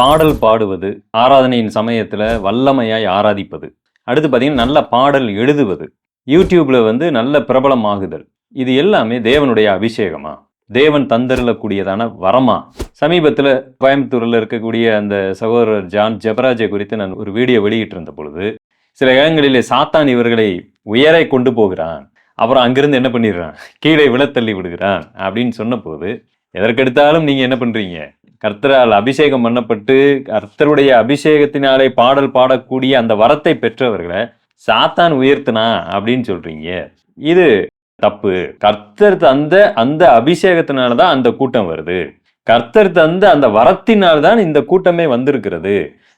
பாடல் பாடுவது ஆராதனையின் சமயத்தில் வல்லமையாய் ஆராதிப்பது. அடுத்து பார்த்திங்கன்னா நல்ல பாடல் எழுதுவது. யூடியூப்பில் வந்து நல்ல பிரபலமாகுதல். இது எல்லாமே தேவனுடைய அபிஷேகமா? தேவன் தந்தருளக்கூடியதான வரமா? சமீபத்தில் கோயம்புத்தூரில் இருக்கக்கூடிய அந்த சகோதரர் ஜான் ஜெபராஜை குறித்து நான் ஒரு வீடியோ வெளியிட்டிருந்த பொழுது சில இடங்களிலே சாத்தான் இவர்களை உயரை கொண்டு போகிறான். அப்புறம் அங்கிருந்து என்ன பண்ணிடுறான்? கீழே விழத்தள்ளி விடுகிறான் அப்படின்னு சொன்னபோது எதற்கெடுத்தாலும் நீங்கள் என்ன பண்ணுறீங்க கர்த்தரால் அபிஷேகம் பண்ணப்பட்டு கர்த்தருடைய அபிஷேகத்தினாலே பாடல் பாடக்கூடிய அந்த வரத்தை பெற்றவர்களை சாத்தான் உயர்த்தினா அப்படின்னு சொல்றீங்க. இது தப்பு. கர்த்தர் தந்த அந்த அபிஷேகத்தினால தான் அந்த கூட்டம் வருது. கர்த்தர் தந்த அந்த வரத்தினால் தான் இந்த கூட்டமே வந்திருக்கிறது.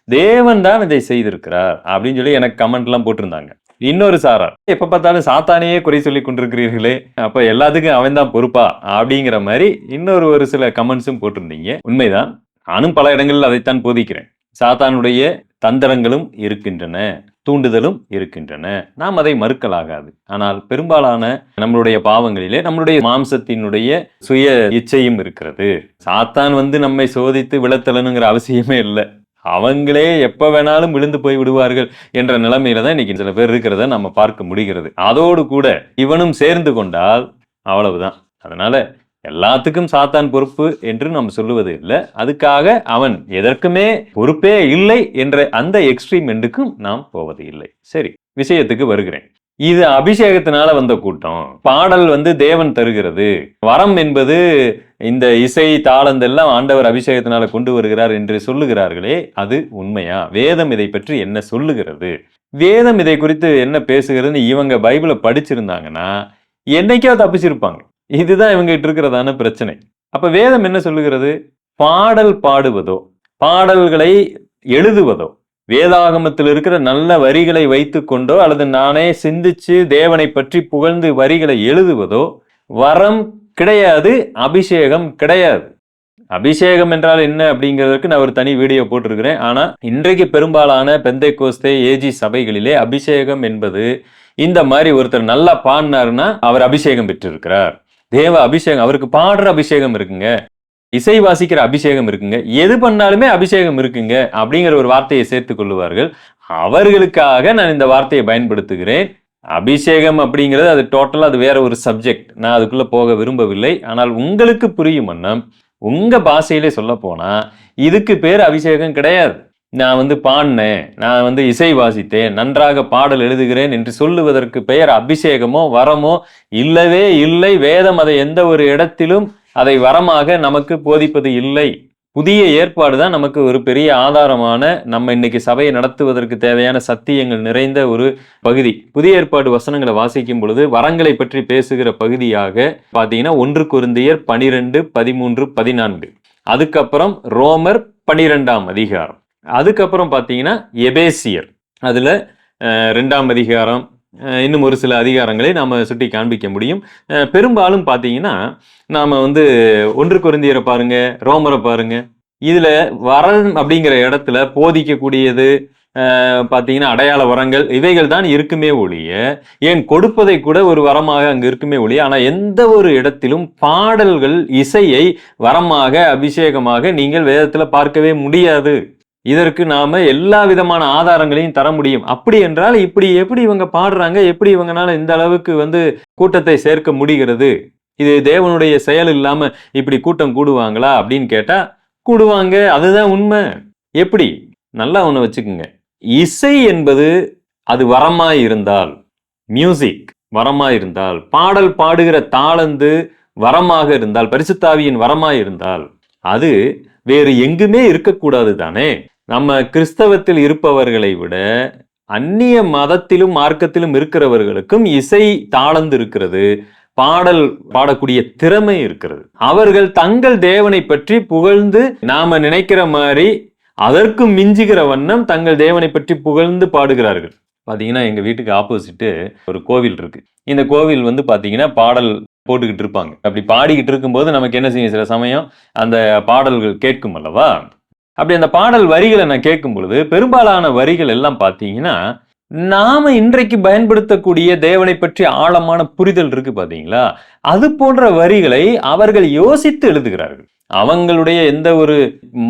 தேவன் தான் இதை செய்திருக்கிறார் அப்படின்னு சொல்லி எனக்கு கமெண்ட்லாம் போட்டிருந்தாங்க. இன்னொரு சாரார். எப்ப பார்த்தாலும் சாத்தானையே குறை சொல்லி கொண்டிருக்கிறீர்களே. அப்ப எல்லாத்துக்கும் அவன் தான் பொறுப்பா? அப்படிங்கிற மாதிரி இன்னொரு ஒரு சில கமெண்ட்ஸும் போட்டிருந்தீங்க. உண்மைதான். நானும் பல இடங்களில் அதைத்தான் போதிக்கிறேன். சாத்தானுடைய தந்திரங்களும் இருக்கின்றன. தூண்டுதலும் இருக்கின்றன. நாம் அதை மறுக்கலாகாது. ஆனால் பெரும்பாலான நம்மளுடைய பாவங்களிலே நம்மளுடைய மாம்சத்தினுடைய சுய இச்சையும் இருக்கிறது. சாத்தான் வந்து நம்மை சோதித்து விழத்தலனுங்கிற அவசியமே இல்லை. அவங்களே எப்போ வேணாலும் விழுந்து போய் விடுவார்கள் என்ற நிலைமையில தான் இன்னைக்கு சில பேர் இருக்கிறத நம்ம பார்க்க முடிகிறது. அதோடு கூட இவனும் சேர்ந்து கொண்டால் அவ்வளவுதான். அதனால எல்லாத்துக்கும் சாத்தான் பொறுப்பு என்று நாம் சொல்லுவது இல்லை. அதுக்காக அவன் எதற்குமே பொறுப்பே இல்லை என்ற அந்த எக்ஸ்ட்ரீம் எண்டுக்கும் நாம் போவது இல்லை. சரி விஷயத்துக்கு வருகிறேன். இது அபிஷேகத்தினால வந்த கூட்டம். பாடல் வந்து தேவன் தருகிறது. வரம் என்பது இந்த இசை தாளந்தெல்லாம் ஆண்டவர் அபிஷேகத்தினால கொண்டு வருகிறார் என்று சொல்லுகிறார்களே அது உண்மையா? வேதம் இதை பற்றி என்ன சொல்லுகிறது? வேதம் இதை குறித்து என்ன பேசுகிறதுன்னு இவங்க பைபிளை படிச்சிருந்தாங்கன்னா என்னைக்கோ தப்பிச்சிருப்பாங்க. இதுதான் இவங்க கிட்ட இருக்கிறதான பிரச்சனை. அப்ப வேதம் என்ன சொல்லுகிறது? பாடல் பாடுவதோ பாடல்களை எழுதுவதோ வேதாகமத்தில் இருக்கிற நல்ல வரிகளை வைத்து கொண்டோ அல்லது நானே சிந்திச்சு தேவனை பற்றி புகழ்ந்து வரிகளை எழுதுவதோ வரம் கிடையாது அபிஷேகம் கிடையாது. அபிஷேகம் என்றால் என்ன அப்படிங்கிறதுக்கு நான் ஒரு தனி வீடியோ போட்டிருக்கிறேன். ஆனால் இன்றைக்கு பெரும்பாலான பெந்தை கோஸ்தே ஏஜி சபைகளிலே அபிஷேகம் என்பது இந்த மாதிரி ஒருத்தர் நல்லா பாடினாருன்னா அவர் அபிஷேகம் பெற்றிருக்கிறார். தேவ அபிஷேகம் அவருக்கு பாடுற அபிஷேகம் இருக்குங்க. இசை வாசிக்கிற அபிஷேகம் இருக்குங்க. எது பண்ணாலுமே அபிஷேகம் இருக்குங்க அப்படிங்கிற ஒரு வார்த்தையை சேர்த்து கொள்ளுவார்கள். அவர்களுக்காக நான் இந்த வார்த்தையை பயன்படுத்துகிறேன். அபிஷேகம் அப்படிங்கிறது அது டோட்டலாக அது வேற ஒரு சப்ஜெக்ட் நான் அதுக்குள்ளே போக விரும்பவில்லை. ஆனால் உங்களுக்கு புரியும் வண்ணம் உங்கள் பாஷையிலே சொல்ல போனால் இதுக்கு பேர் அபிஷேகம் கிடையாது. நான் வந்து பாடினேன் நான் வந்து இசை வாசித்தேன் நன்றாக பாடல் எழுதுகிறேன் என்று சொல்லுவதற்கு பெயர் அபிஷேகமோ வரமோ இல்லவே இல்லை. வேதம் அதை எந்த ஒரு இடத்திலும் அதை வரமாக நமக்கு போதிப்பது இல்லை. புதிய ஏற்பாடு தான் நமக்கு ஒரு பெரிய ஆதாரமான நம்ம இன்னைக்கு சபையை நடத்துவதற்கு தேவையான சத்தியங்கள் நிறைந்த ஒரு பகுதி. புதிய ஏற்பாடு வசனங்களை வாசிக்கும் பொழுது வரங்களை பற்றி பேசுகிற பகுதியாக பார்த்தீங்கன்னா ஒன்று குருந்தியர் பனிரெண்டு பதிமூன்று பதினான்கு. அதுக்கப்புறம் ரோமர் பனிரெண்டாம் அதிகாரம். அதுக்கப்புறம் பார்த்தீங்கன்னா எபேசியர். அதில் ரெண்டாம் அதிகாரம் இன்னும் ஒரு சில அதிகாரங்களை நாம் சுட்டி காண்பிக்க முடியும். பெரும்பாலும் பார்த்தீங்கன்னா நாம் வந்து ஒன்று குருந்தியரை பாருங்க ரோமரை பாருங்க. இதில் வரன் அப்படிங்கிற இடத்துல போதிக்கக்கூடியது பார்த்தீங்கன்னா அடையாள வரங்கள் இவைகள் தான் இருக்குமே ஒழிய ஏன் கொடுப்பதை கூட ஒரு வரமாக அங்கே இருக்குமே ஒழிய ஆனால் எந்த ஒரு இடத்திலும் பாடல்கள் இசையை வரமாக அபிஷேகமாக நீங்கள் வேதத்தில் பார்க்கவே முடியாது. இதற்கு நாம எல்லா விதமான ஆதாரங்களையும் தர முடியும். அப்படி என்றால் இப்படி எப்படி இவங்க பாடுறாங்க எப்படி இவங்கனால இந்த அளவுக்கு வந்து கூட்டத்தை சேர்க்க முடிகிறது? இது தேவனுடைய செயல் இல்லாம இப்படி கூட்டம் கூடுவாங்களா அப்படின்னு கேட்டா கூடுவாங்க. அதுதான் உண்மை. எப்படி? நல்லா ஒண்ணு வச்சுக்குங்க. இசை என்பது அது வரமாய் இருந்தால் மியூசிக் வரமாய் இருந்தால் பாடல் பாடுகிற தாளந்து வரமாக இருந்தால் பரிசுத்தாவியின் வரமாய் இருந்தால் அது வேறு எங்குமே இருக்கக்கூடாது தானே? நம்ம கிறிஸ்தவத்தில் இருப்பவர்களை விட அந்நிய மதத்திலும் மார்க்கத்திலும் இருக்கிறவர்களுக்கும் இசை தாளந்து இருக்கிறது பாடல் பாடக்கூடிய திறமை இருக்கிறது. அவர்கள் தங்கள் தேவனை பற்றி புகழ்ந்து நாம நினைக்கிற மாதிரி அதற்கும் மிஞ்சுகிற வண்ணம் தங்கள் தேவனை பற்றி புகழ்ந்து பாடுகிறார்கள். பாத்தீங்கன்னா எங்க வீட்டுக்கு ஆப்போசிட்டு ஒரு கோவில் இருக்கு. இந்த கோவில் வந்து பாத்தீங்கன்னா பாடல் போட்டுக்கிட்டு இருப்பாங்க. அப்படி பாடிக்கிட்டு இருக்கும்போது நமக்கு என்ன செய்யும்? சில சமயம் அந்த பாடல்கள் கேட்கும் அல்லவா? அப்படி அந்த பாடல் வரிகளை நான் கேட்கும் பொழுது பெரும்பாலான வரிகள் எல்லாம் பார்த்தீங்கன்னா நாம இன்றைக்கு பயன்படுத்தக்கூடிய தேவனை பற்றி ஆழமான புரிதல் இருக்கு பாத்தீங்களா அது போன்ற வரிகளை அவர்கள் யோசித்து எழுதுகிறார்கள். அவங்களுடைய எந்த ஒரு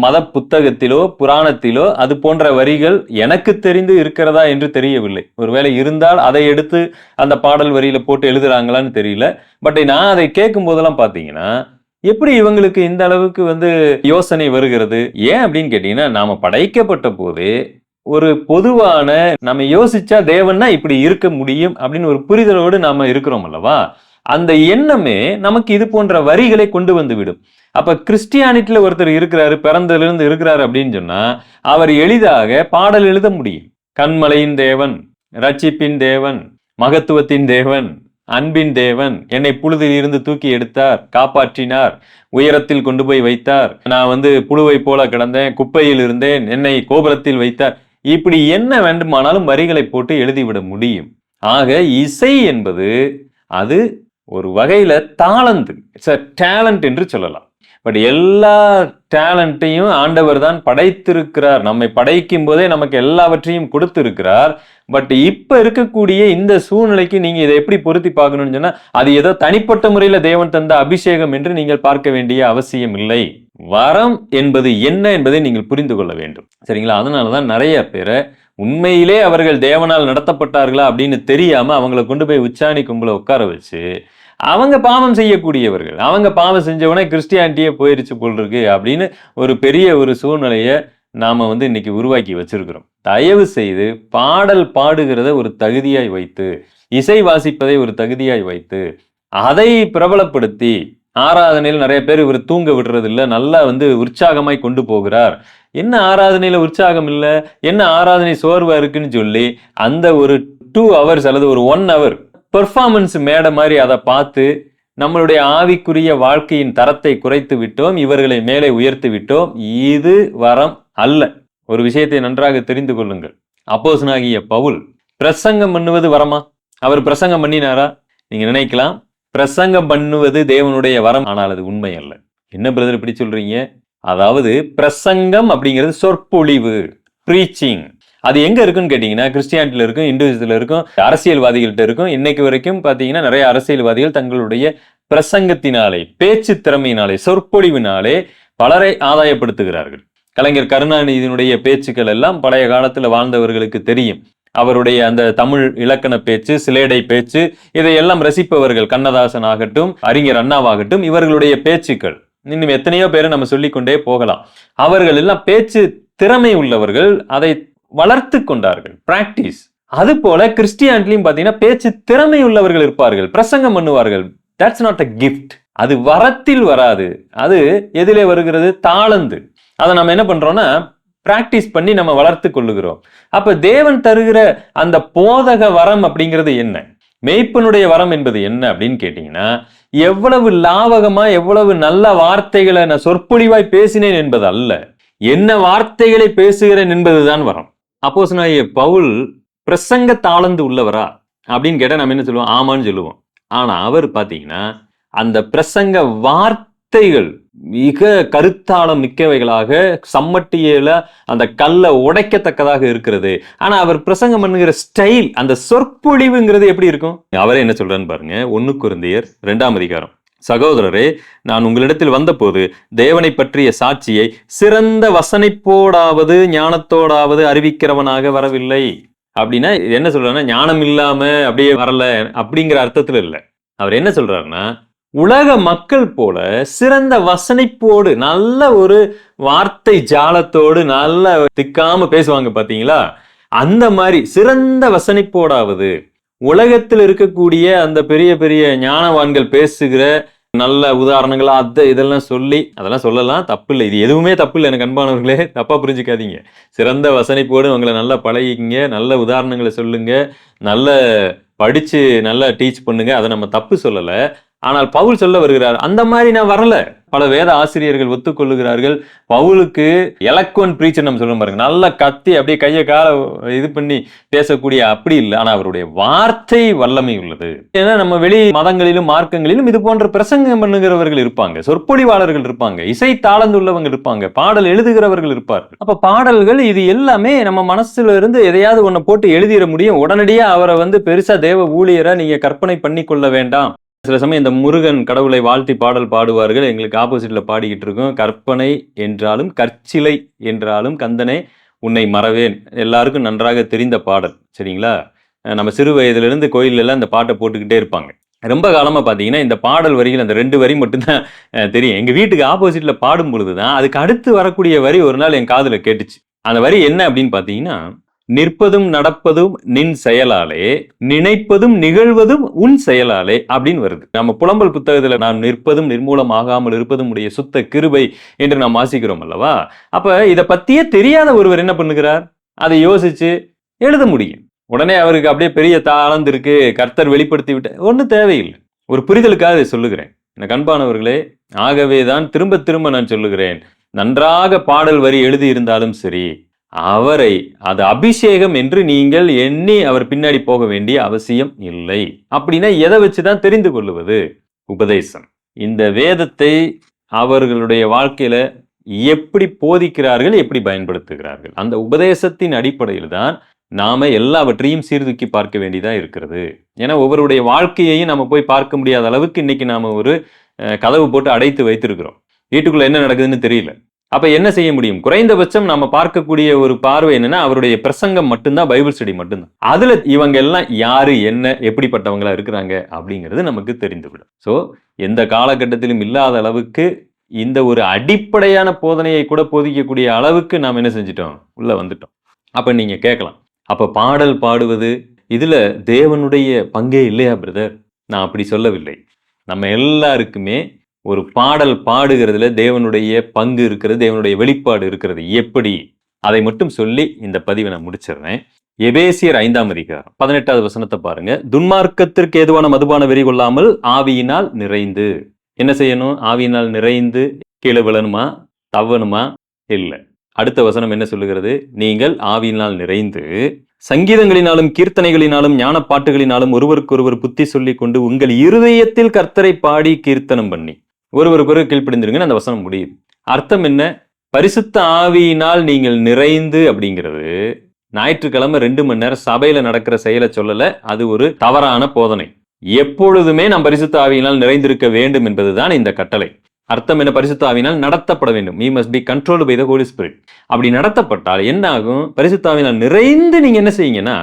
மத புத்தகத்திலோ புராணத்திலோ அது போன்ற வரிகள் எனக்கு தெரிந்து இருக்கிறதா என்று தெரியவில்லை. ஒருவேளை இருந்தால் அதை எடுத்து அந்த பாடல் வரியில போட்டு எழுதுறாங்களான்னு தெரியல. பட் நான் அதை கேட்கும் போதெல்லாம் பார்த்தீங்கன்னா எப்படி இவங்களுக்கு இந்த அளவுக்கு வந்து யோசனை வருகிறது? ஏன் அப்படின்னு கேட்டீங்கன்னா நாம படைக்கப்பட்ட போது ஒரு பொதுவான நம்ம யோசிச்சா தேவன்னா இப்படி இருக்க முடியும் அப்படின்னு ஒரு புரிதலோடு நாம இருக்கிறோம் அல்லவா? அந்த எண்ணமே நமக்கு இது போன்ற வரிகளை கொண்டு வந்து விடும். அப்ப கிறிஸ்டியானிட்டில ஒருத்தர் இருக்கிறாரு பிறந்ததுல இருந்து இருக்கிறாரு அப்படின்னு சொன்னா அவர் எளிதாக பாடல் எழுத முடியும். கண்மலையின் தேவன் ரட்சிப்பின் தேவன் மகத்துவத்தின் தேவன் அன்பின் தேவன் என்னை புழுதில் இருந்து தூக்கி எடுத்தார் காப்பாற்றினார் உயரத்தில் கொண்டு போய் வைத்தார். நான் வந்து புழுவை போல கிடந்தேன் குப்பையில் இருந்தேன் என்னை கோபுரத்தில் வைத்தார். இப்படி என்ன வேண்டுமானாலும் வரிகளை போட்டு எழுதிவிட முடியும். ஆக இசை என்பது அது ஒரு வகையில தாளந்து இட்ஸ் அ டேலண்ட் என்று சொல்லலாம். பட் எல்லா டேலண்ட்டையும் ஆண்டவர் தான் படைத்திருக்கிறார். நம்மை படைக்கும் போதே நமக்கு எல்லாவற்றையும் கொடுத்திருக்கிறார். பட் இப்போ இருக்கக்கூடிய இந்த சூழ்நிலைக்கு நீங்கள் இதை எப்படி பொருத்தி பார்க்கணும்னு சொன்னால் அது ஏதோ தனிப்பட்ட முறையில் தேவன் தந்த அபிஷேகம் என்று நீங்கள் பார்க்க வேண்டிய அவசியம் இல்லை. வரம் என்பது என்ன என்பதை நீங்கள் புரிந்து கொள்ள வேண்டும். சரிங்களா? அதனாலதான் நிறைய பேரை உண்மையிலே அவர்கள் தேவனால் நடத்தப்பட்டார்களா அப்படின்னு தெரியாமல் அவங்களை கொண்டு போய் உச்சாணி கும்பல உட்கார வச்சு அவங்க பாவம் செய்யக்கூடியவர்கள். அவங்க பாவம் செஞ்சவனே கிறிஸ்டியானிட்டியே போயிருச்சு போல் இருக்கு அப்படின்னு ஒரு பெரிய ஒரு சூழ்நிலையை நாம் வந்து இன்னைக்கு உருவாக்கி வச்சிருக்கிறோம். தயவு செய்து பாடல் பாடுகிறத ஒரு தகுதியாய் வைத்து இசை வாசிப்பதை ஒரு தகுதியாய் வைத்து அதை பிரபலப்படுத்தி ஆராதனையில் நிறைய பேர் இவர் தூங்க விடுறது இல்லை நல்லா வந்து உற்சாகமாய் கொண்டு போகிறார். என்ன ஆராதனையில் உற்சாகம் இல்லை? என்ன ஆராதனை சோர்வாக இருக்குன்னு சொல்லி அந்த ஒரு டூ ஹவர்ஸ் அல்லது ஒரு ஒன் ஹவர் பெர்ஃபார்மன்ஸ் மேடை மாதிரி அதை பார்த்து நம்மளுடைய ஆவிக்குரிய வாழ்க்கையின் தரத்தை குறைத்து விட்டோம் இவர்களை மேலே உயர்த்தி விட்டோம். இது வரம் அல்ல. ஒரு விஷயத்தை நன்றாக தெரிந்து கொள்ளுங்கள். அப்போசனாகிய பவுல் பிரசங்கம் பண்ணுவது வரமா? அவர் பிரசங்கம் பண்ணினாரா? நீங்க நினைக்கலாம். பிரசங்கம் பண்ணுவது தேவனுடைய வரம் ஆனால் அது உண்மை அல்ல. என்ன பிரதர் இப்படி சொல்றீங்க? அதாவது பிரசங்கம் அப்படிங்கிறது சொற்பொழிவு ப்ரீச்சிங் அது எங்க இருக்குன்னு கேட்டீங்கன்னா கிறிஸ்டியானிட்டில இருக்கும் இந்துவிசத்துல இருக்கும் அரசியல்வாதிகள்கிட்ட இருக்கும். இன்னைக்கு வரைக்கும் பாத்தீங்கன்னா நிறைய அரசியல்வாதிகள் தங்களுடைய பிரசங்கத்தினாலே பேச்சு திறமையினாலே சொற்பொழிவினாலே பலரை ஆதாயப்படுத்துகிறார்கள். கலைஞர் கருணாநிதியினுடைய பேச்சுக்கள் எல்லாம் பழைய காலத்துல வாழ்ந்தவர்களுக்கு தெரியும். அவருடைய அந்த தமிழ் இலக்கண பேச்சு சிலேடை பேச்சு இதையெல்லாம் ரசிப்பவர்கள் கண்ணதாசன் ஆகட்டும் அறிஞர் அண்ணாவாகட்டும் இவர்களுடைய பேச்சுக்கள். இன்னும் எத்தனையோ பேரை நம்ம சொல்லிக்கொண்டே போகலாம். அவர்கள் எல்லாம் பேச்சு திறமை உள்ளவர்கள் அதை வளர்த்து கொண்டார்கள். பிராக்டிஸ் அது போல கிறிஸ்டியானிட்டிலையும் பார்த்தீங்கன்னா பேச்சு திறமை உள்ளவர்கள் இருப்பார்கள். பிரசங்கம் பண்ணுவார்கள். தட்ஸ் நாட் அ கிஃப்ட் அது வரத்தில் வராது. அது எதிலே வருகிறது தாளந்து. அதை நம்ம என்ன பண்றோம்னா பிராக்டிஸ் பண்ணி நம்ம வளர்த்து கொள்ளுகிறோம். அப்ப தேவன் தருகிற அந்த போதக வரம் அப்படிங்கிறது என்ன? மெய்ப்பனுடைய வரம் என்பது என்ன அப்படின்னு கேட்டீங்கன்னா எவ்வளவு லாவகமா எவ்வளவு நல்ல வார்த்தைகளை நான் சொற்பொழிவாய் பேசினேன் என்பது அல்ல என்ன வார்த்தைகளை பேசுகிறேன் என்பதுதான் வரம். அப்போஸ் பவுல் பிரசங்க தாளந்து உள்ளவரா? அப்படின்னு கேட்டால் நம்ம என்ன சொல்லுவோம்? ஆமான்னு சொல்லுவோம். ஆனால் அவர் பார்த்தீங்கன்னா அந்த பிரசங்க வார்த்தைகள் மிக கருத்தாளம் மிக்கவைகளாக சம்மட்டியில அந்த கல்லை உடைக்கத்தக்கதாக இருக்கிறது. ஆனா அவர் பிரசங்கம் பண்ணுகிற ஸ்டைல் அந்த சொற்பொழிவுங்கிறது எப்படி இருக்கும்? அவரே என்ன சொல்றான்னு பாருங்க. ஒன்னு குருந்தையர் ரெண்டாம் அதிகாரம். சகோதரரே நான் உங்களிடத்தில் வந்தபோது தேவனை பற்றிய சாட்சியை சிறந்த வசனைப்போடாவது ஞானத்தோடாவது அறிவிக்கிறவனாக வரவில்லை. அப்படின்னா என்ன சொல்றாருன்னா ஞானம் இல்லாம அப்படியே வரல அப்படிங்கிற அர்த்தத்துல இல்லை. அவர் என்ன சொல்றாருன்னா உலக மக்கள் போல சிறந்த வசனைப்போடு நல்ல ஒரு வார்த்தை ஜாலத்தோடு நல்ல திக்காம பேசுவாங்க பாத்தீங்களா? அந்த மாதிரி சிறந்த வசனைப்போடாவது உலகத்தில் இருக்கக்கூடிய அந்த பெரிய பெரிய ஞானவான்கள் பேசுகிற நல்ல உதாரணங்களா அதை இதெல்லாம் சொல்லி அதெல்லாம் சொல்லலாம் தப்பு இல்லை இது எதுவுமே தப்பு இல்லை எனக்கு அன்பானவர்களே. தப்பா புரிஞ்சுக்காதீங்க. சிறந்த வசனைப்போடு உங்களை நல்லா பழகிங்க நல்ல உதாரணங்களை சொல்லுங்க. நல்ல படிச்சு நல்லா டீச் பண்ணுங்க. அதை நம்ம தப்பு சொல்லலை. ஆனால் பவுல் சொல்ல வருகிறார் அந்த மாதிரி நான் வரல. பல வேத ஆசிரியர்கள் ஒத்துக்கொள்ளுகிறார்கள் பவுலுக்கு எலக்வன் பிரீச்சர் நம்ம சொல்லுவோம் பாருங்க நல்லா கத்தி அப்படியே கையை கால இது பண்ணி பேசக்கூடிய அப்படி இல்லை. ஆனால் அவருடைய வார்த்தை வல்லமை உள்ளது. ஏன்னா நம்ம வெளி மதங்களிலும் மார்க்கங்களிலும் இது போன்ற பிரசங்கம் பண்ணுகிறவர்கள் இருப்பாங்க சொற்பொழிவாளர்கள் இருப்பாங்க இசை தாளந்துள்ளவங்க இருப்பாங்க பாடல் எழுதுகிறவர்கள் இருப்பார்கள் அப்ப பாடல்கள் இது எல்லாமே நம்ம மனசுல இருந்து எதையாவது ஒன்ன போட்டு எழுதிட முடியும். உடனடியாக அவரை வந்து பெருசா தேவ ஊழியரா நீங்க கற்பனை பண்ணி கொள்ள வேண்டாம். சில சமயம் இந்த முருகன் கடவுளை வாழ்த்தி பாடல் பாடுவார்கள். எங்களுக்கு ஆப்போசிட்ல பாடிக்கிட்டு இருக்கோம். கற்பனை என்றாலும் கற்சிலை என்றாலும் கந்தனே உன்னை மறவேன். எல்லாருக்கும் நன்றாக தெரிந்த பாடல். சரிங்களா? நம்ம சிறு வயதிலிருந்து கோயிலெல்லாம் இந்த பாட்டை போட்டுக்கிட்டே இருப்பாங்க. ரொம்ப காலமாக பார்த்தீங்கன்னா இந்த பாடல் வரிகள் அந்த ரெண்டு வரி மட்டும்தான் தெரியும். எங்கள் வீட்டுக்கு ஆப்போசிட்ல பாடும் பொழுது தான் அதுக்கு அடுத்து வரக்கூடிய வரி ஒரு நாள் என் காதில் கேட்டுச்சு. அந்த வரி என்ன அப்படின்னு பார்த்தீங்கன்னா நிற்பதும் நடப்பதும் நின் செயலாலே நினைப்பதும் நிகழ்வதும் உன் செயலாலே அப்படின்னு வருது. நம்ம புலம்பல் புத்தகத்துல நாம் நிற்பதும் நிர்மூலம் ஆகாமல் இருப்பதும் உடைய சுத்த கிருபை என்று நாம் வாசிக்கிறோம் அல்லவா? அப்ப இதை பத்தியே தெரியாத ஒருவர் என்ன பண்ணுகிறார்? அதை யோசிச்சு எழுத முடியும். உடனே அவருக்கு அப்படியே பெரிய தாளந்து இருக்கு கர்த்தர் வெளிப்படுத்தி விட்ட ஒன்றும் தேவையில்லை. ஒரு புரிதலுக்காக இதை சொல்லுகிறேன். எனக்கு அன்பானவர்களே ஆகவே தான் திரும்ப திரும்ப நான் சொல்லுகிறேன். நன்றாக பாடல் வரி எழுதி இருந்தாலும் சரி அவரை அது அபிஷேகம் என்று நீங்கள் எண்ணி அவர் பின்னாடி போக வேண்டிய அவசியம் இல்லை. அப்படின்னா எதை வச்சுதான் தெரிந்து கொள்ளுவது? உபதேசம். இந்த வேதத்தை அவர்களுடைய வாழ்க்கையில எப்படி போதிக்கிறார்கள் எப்படி பயன்படுத்துகிறார்கள்? அந்த உபதேசத்தின் அடிப்படையில் தான் நாம எல்லாவற்றையும் சீர்தூக்கி பார்க்க வேண்டியதா இருக்கிறது. ஏன்னா ஒவ்வொருடைய வாழ்க்கையையும் நம்ம போய் பார்க்க முடியாத அளவுக்கு இன்னைக்கு நாம ஒரு கதவு போட்டு அடைத்து வைத்திருக்கிறோம். வீட்டுக்குள்ள என்ன நடக்குதுன்னு தெரியல. அப்ப என்ன செய்ய முடியும்? குறைந்தபட்சம் நம்ம பார்க்கக்கூடிய ஒரு பார்வை என்னன்னா அவருடைய பிரசங்கம் மட்டும்தான் பைபிள் ஸ்டடி மட்டும்தான். அதுல இவங்க எல்லாம் யாரு என்ன எப்படிப்பட்டவங்களா இருக்கிறாங்க அப்படிங்கிறது நமக்கு தெரிந்துவிடும். சோ எந்த காலகட்டத்திலும் இல்லாத அளவுக்கு இந்த ஒரு அடிப்படையான போதனையை கூட போதிக்கக்கூடிய அளவுக்கு நாம் என்ன செஞ்சிட்டோம்? உள்ள வந்துட்டோம். அப்ப நீங்க கேட்கலாம். அப்ப பாடல் பாடுவது இதுல தேவனுடைய பங்கே இல்லையா பிரதர் நான் அப்படி சொல்லவில்லை. நம்ம எல்லாருக்குமே ஒரு பாடல் பாடுகிறதுல தேவனுடைய பங்கு இருக்கிறது தேவனுடைய வெளிப்பாடு இருக்கிறது. எப்படி? அதை மட்டும் சொல்லி இந்த பதிவை நான் முடிச்சிடுறேன். எபேசியர் ஐந்தாம் அதிகாரம் பதினெட்டாவது வசனத்தை பாருங்க. துன்மார்க்கத்திற்கு ஏதுவான மதுபான வெறி கொள்ளாமல் ஆவியினால் நிறைந்து. என்ன செய்யணும்? ஆவியினால் நிறைந்து கீழே விழணுமா? தவணுமா? இல்லை. அடுத்த வசனம் என்ன சொல்லுகிறது? நீங்கள் ஆவியினால் நிறைந்து சங்கீதங்களினாலும் கீர்த்தனைகளினாலும் ஞான பாட்டுகளினாலும் ஒருவருக்கொருவர் புத்தி சொல்லிக் கொண்டு உங்கள் இருதயத்தில் கர்த்தரை பாடி கீர்த்தனம் பண்ணி. ஒருவருக்கொரு கீழ்ப்படிந்துருங்கன்னு அந்த வசனம் முடியும் அர்த்தம் என்ன? பரிசுத்த ஆவியினால் நீங்கள் நிறைந்து அப்படிங்கிறது ஞாயிற்றுக்கிழமை ரெண்டு மணி நேரம் சபையில நடக்கிற செயலை சொல்லல. அது ஒரு தவறான போதனை. எப்பொழுதுமே நாம் பரிசுத்த ஆவியினால் நிறைந்திருக்க வேண்டும் என்பதுதான் இந்த கட்டளை. அர்த்தம் என்ன? பரிசுத்த ஆவினால் நடத்தப்பட வேண்டும். Me must be control by the Holy Spirit அப்படி நடத்தப்பட்டால் என்ன ஆகும்? பரிசுத்தாவினால் நிறைந்து நீங்க என்ன செய்யுங்கன்னா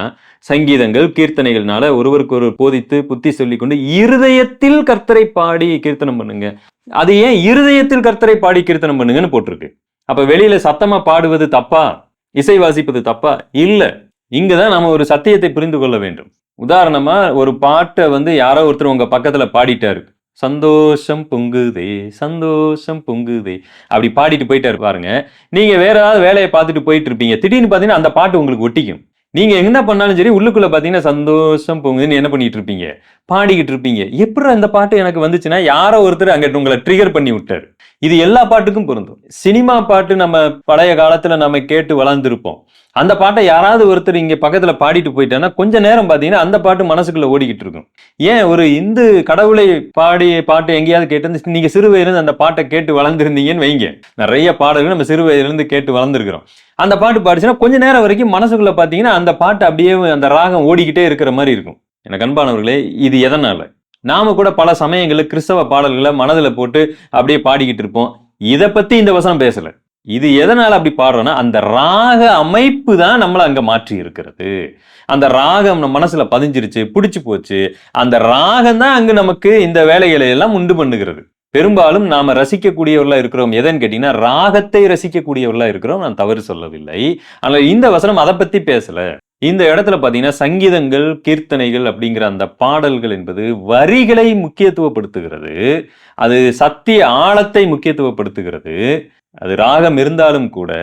சங்கீதங்கள் கீர்த்தனைகள்னால ஒருவருக்கு ஒரு போதித்து புத்தி சொல்லிக்கொண்டு இருதயத்தில் கர்த்தரை பாடி கீர்த்தனம் பண்ணுங்க. அது ஏன் இருதயத்தில் கர்த்தரை பாடி கீர்த்தனம் பண்ணுங்கன்னு போட்டிருக்கு. அப்ப வெளியில சத்தமா பாடுவது தப்பா? இசை வாசிப்பது தப்பா? இல்ல. இங்கதான் நாம ஒரு சத்தியத்தை புரிந்து கொள்ள வேண்டும். உதாரணமா ஒரு பாட்டை வந்து யாரோ ஒருத்தர் உங்க பக்கத்துல பாடிட்டாரு. சந்தோஷம் பொங்குதே சந்தோஷம் பொங்குதே. அப்படி பாடிட்டு போயிட்டாரு பாருங்க. நீங்க வேற ஏதாவது வேலையை பார்த்துட்டு போயிட்டு இருப்பீங்க. திடீர்னு பார்த்தீங்கன்னா அந்த பாட்டு உங்களுக்கு ஒட்டிக்கும். நீங்க என்ன பண்ணாலும் சரி உள்ளுக்குள்ள பாத்தீங்கன்னா சந்தோஷம் போகுதுன்னு என்ன பண்ணிட்டு இருப்பீங்க? பாடிக்கிட்டு இருப்பீங்க. எப்படி அந்த பாட்டு எனக்கு வந்துச்சுன்னா யாரோ ஒருத்தர் அங்கிட்டு உங்களை ட்ரிகர் பண்ணி விட்டாரு. இது எல்லா பாட்டுக்கும் பொருந்தும். சினிமா பாட்டு நம்ம பழைய காலத்துல நம்ம கேட்டு வளர்ந்துருப்போம். அந்த பாட்டை யாராவது ஒருத்தர் இங்க பக்கத்துல பாடிட்டு போயிட்டான்னா கொஞ்ச நேரம் பாத்தீங்கன்னா அந்த பாட்டு மனசுக்குள்ள ஓடிக்கிட்டு இருக்கும். ஏன் ஒரு இந்து கடவுளை பாடி பாட்டு எங்கேயாவது கேட்டு நீங்க சிறு வயதிலிருந்து அந்த பாட்டை கேட்டு வளர்ந்துருந்தீங்கன்னு வைங்க. நிறைய பாடல்கள் நம்ம சிறு வயதிலிருந்து கேட்டு வளர்ந்துருக்கிறோம். அந்த பாட்டு பாடிச்சுன்னா கொஞ்ச நேரம் வரைக்கும் மனசுக்குள்ள பார்த்தீங்கன்னா அந்த பாட்டு அப்படியே அந்த ராகம் ஓடிக்கிட்டே இருக்கிற மாதிரி இருக்கும். எனக்கு அன்பானவர்களே இது எதனால? நாம கூட பல சமயங்களில் கிறிஸ்தவ பாடல்களை மனதில் போட்டு அப்படியே பாடிக்கிட்டு இருப்போம். இதை பத்தி இந்த வசனம் பேசல. இது எதனால அப்படி பாடுறோம்னா அந்த ராக அமைப்பு தான் நம்மளை அங்க மாற்றி இருக்கிறது. அந்த ராகம் நம்ம மனசுல பதிஞ்சிருச்சு பிடிச்சு போச்சு. அந்த ராகம் தான் அங்கு நமக்கு இந்த வேலைகளை எல்லாம் உண்டு பண்ணுகிறது. பெரும்பாலும் நாம ரசிக்கக்கூடியவர்களா இருக்கிறோம். எதன்னு கேட்டீங்கன்னா ராகத்தை ரசிக்கக்கூடியவர்களா இருக்கிறோம். நான் தவறு சொல்லவில்லை. ஆனால் இந்த வசனம் அதை பத்தி பேசல. இந்த இடத்துல பாத்தீங்கன்னா சங்கீதங்கள் கீர்த்தனைகள் அப்படிங்கிற அந்த பாடல்கள் என்பது வரிகளை முக்கியத்துவப்படுத்துகிறது. அது சத்திய ஆழத்தை முக்கியத்துவப்படுத்துகிறது. அது ராகம் இருந்தாலும் கூட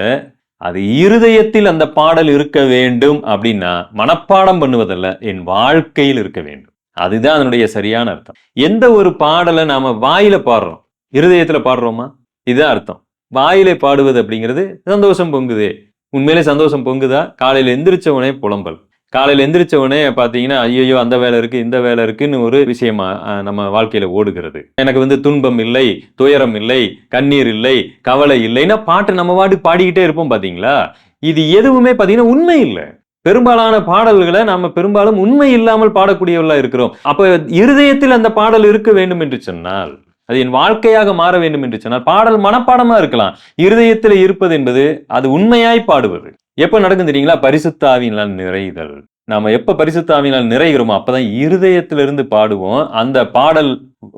அது இருதயத்தில் அந்த பாடல் இருக்க வேண்டும் அப்படின்னா மனப்பாடம் பண்ணுவதல்ல என் வாழ்க்கையில் இருக்க வேண்டும். அதுதான் அதனுடைய சரியான அர்த்தம். எந்த ஒரு பாடலை நாம வாயில பாடுறோம் இருதயத்துல பாடுறோமா? இதுதான் அர்த்தம். வாயில பாடுவது அப்படிங்கிறது சந்தோஷம் பொங்குதே. உண்மையிலே சந்தோஷம் பொங்குதா? காலையில எந்திரிச்சவனே புலம்பல். காலையில எந்திரிச்சவனே பார்த்தீங்கன்னா பாத்தீங்கன்னா ஐயோ அந்த வேலை இருக்கு இந்த வேலை இருக்குன்னு ஒரு விஷயமா நம்ம வாழ்க்கையில ஓடுகிறது. எனக்கு வந்து துன்பம் இல்லை துயரம் இல்லை கண்ணீர் இல்லை கவலை இல்லைன்னா பாட்டு நம்ம பாட்டு பாடிக்கிட்டே இருப்போம் பாத்தீங்களா? இது எதுவுமே பாத்தீங்கன்னா உண்மை இல்லை. பெரும்பாலான பாடல்களை நாம பெரும்பாலும் உண்மை இல்லாமல் பாடக்கூடியவர்களா இருக்கிறோம். அப்ப இருதயத்தில் அந்த பாடல் இருக்க வேண்டும் என்று சொன்னால் அது என் வாழ்க்கையாக மாற வேண்டும் என்று சொன்னால் பாடல் மனப்பாடமா இருக்கலாம். இருதயத்தில் இருப்பது என்பது அது உண்மையாய் பாடுவது. எப்ப நடக்கும் தெரியுங்களா? பரிசுத்தாவினால் நிறைதல். நாம எப்ப பரிசுத்தாவினால் நிறைகிறோமோ அப்பதான் இருதயத்திலிருந்து பாடுவோம். அந்த பாடல்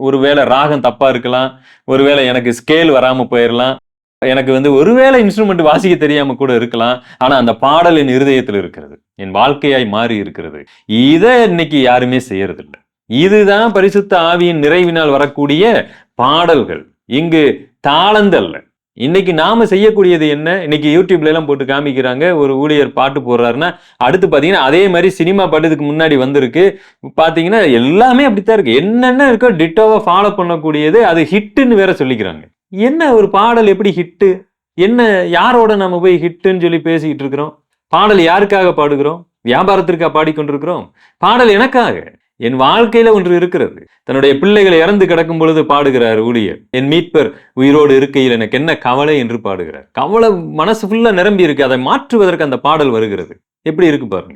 ஒருவேளை ராகம் தப்பா இருக்கலாம். ஒருவேளை எனக்கு ஸ்கேல் வராம போயிடலாம் எனக்கு வந்து ஒருவேளை இன்ஸ்ட்ருமெண்ட் வாசிக்க தெரியாம கூட இருக்கலாம். ஆனா அந்த பாடல் என் இருதயத்தில் இருக்கிறது. என் வாழ்க்கையாய் மாறி இருக்கிறது. இதை இன்னைக்கு யாருமே செய்யறதில்லை. இதுதான் பரிசுத்த ஆவியின் நிறைவினால் வரக்கூடிய பாடல்கள். இங்கு தாளந்தல்ல இன்னைக்கு நாம செய்யக்கூடியது என்ன? இன்னைக்கு யூடியூப்ல எல்லாம் போட்டு காமிக்கிறாங்க. ஒரு ஊழியர் பாட்டு போடுறாருன்னா அடுத்து பாத்தீங்கன்னா அதே மாதிரி சினிமா பாட்டுக்கு முன்னாடி வந்திருக்கு. பாத்தீங்கன்னா எல்லாமே அப்படித்தான் இருக்கு. என்னென்ன இருக்கோ டிட்டோவை ஃபாலோ பண்ணக்கூடியது அது ஹிட்டுன்னு வேற சொல்லிக்கிறாங்க. என்ன ஒரு பாடல் எப்படி ஹிட்டு என்ன யாரோட நம்ம போய் ஹிட்டுன்னு சொல்லி பேசிக்கிட்டு இருக்கிறோம்? பாடல் யாருக்காக பாடுகிறோம்? வியாபாரத்திற்காக பாடிக்கொண்டிருக்கிறோம். பாடல் எனக்காக. என் வாழ்க்கையில ஒன்று இருக்கிறது. தன்னுடைய பிள்ளைகள் இறந்து கிடக்கும் பொழுது பாடுகிறார் ஊழியர். என் மீட்பர் உயிரோடு இருக்கையில் எனக்கு என்ன கவலை என்று பாடுகிறார். கவலை மனசு ஃபுல்லா நிரம்பி இருக்கு. அதை மாற்றுவதற்கு அந்த பாடல் வருகிறது. எப்படி இருக்கு பாருங்க.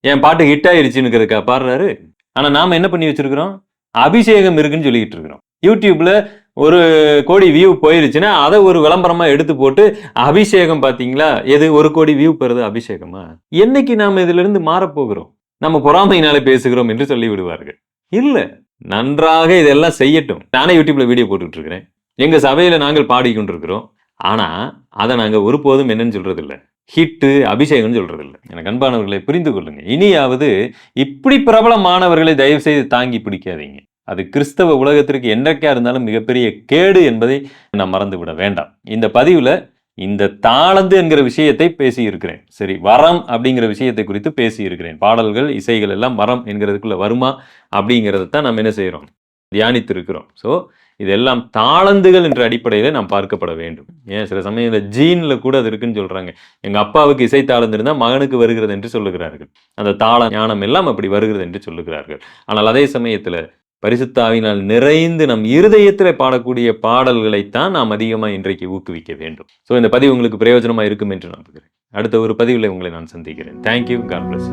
என் பாட்டு ஹிட் ஆயிருச்சுன்னுக்கிறதுக்கா பாடுறாரு. ஆனா நாம என்ன பண்ணி வச்சிருக்கிறோம்? அபிஷேகம் இருக்குன்னு சொல்லிக்கிட்டு இருக்கிறோம். யூடியூப்ல ஒரு கோடி வியூ போயிருச்சுன்னா அதை ஒரு விளம்பரமாக எடுத்து போட்டு அபிஷேகம் பார்த்தீங்களா? எது? ஒரு கோடி வியூ பெறுது அபிஷேகமா? என்னைக்கு நாம் இதிலிருந்து மாறப்போகிறோம்? நம்ம பொறாமையினால பேசுகிறோம் என்று சொல்லி விடுவார்கள். இல்லை நன்றாக இதெல்லாம் செய்யட்டும். நானே யூடியூப்ல வீடியோ போட்டுக்கிட்டு இருக்கிறேன் எங்கள் சபையில் நாங்கள் பாடிக்கொண்டிருக்கிறோம். ஆனால் அதை நாங்கள் ஒருபோதும் என்னன்னு சொல்றது ஹிட்டு அபிஷேகம்னு சொல்றது எனக்கு அன்பானவர்களை புரிந்து கொள்ளுங்க. இனியாவது இப்படி பிரபலமானவர்களை தயவு செய்து தாங்கி பிடிக்காதீங்க. அது கிறிஸ்தவ உலகத்திற்கு என்றைக்கா இருந்தாலும் மிகப்பெரிய கேடு என்பதை நாம் மறந்து விட வேண்டாம். இந்த பதிவில் இந்த தாளந்து என்கிற விஷயத்தை பேசி இருக்கிறேன் சரி வரம் அப்படிங்கிற விஷயத்தை குறித்து பேசியிருக்கிறேன். பாடல்கள் இசைகள் எல்லாம் வரம் என்கிறதுக்குள்ள வருமா அப்படிங்கிறத தான் நம்ம என்ன செய்கிறோம் தியானித்து இருக்கிறோம் ஸோ இதெல்லாம் தாளந்துகள் என்ற அடிப்படையில் நாம் பார்க்கப்பட வேண்டும். ஏன்? சில சமயத்தில் ஜீனில் கூட அது இருக்குன்னு சொல்கிறாங்க எங்கள் அப்பாவுக்கு இசை தாளந்து இருந்தால் மகனுக்கு வருகிறது என்று சொல்லுகிறார்கள். அந்த தாள ஞானம் எல்லாம் அப்படி வருகிறது என்று சொல்லுகிறார்கள். ஆனால் அதே சமயத்தில் பரிசுத்தாவினால் நிறைந்து நம் இருதயத்தில் பாடக்கூடிய பாடல்களைத்தான் நாம் அதிகமாக இன்றைக்கு ஊக்குவிக்க வேண்டும். ஸோ இந்த பதிவு உங்களுக்கு பிரயோஜனமாக இருக்கும் என்று நம்புகிறேன். அடுத்த ஒரு பதிவில் உங்களை நான் சந்திக்கிறேன். Thank you God plus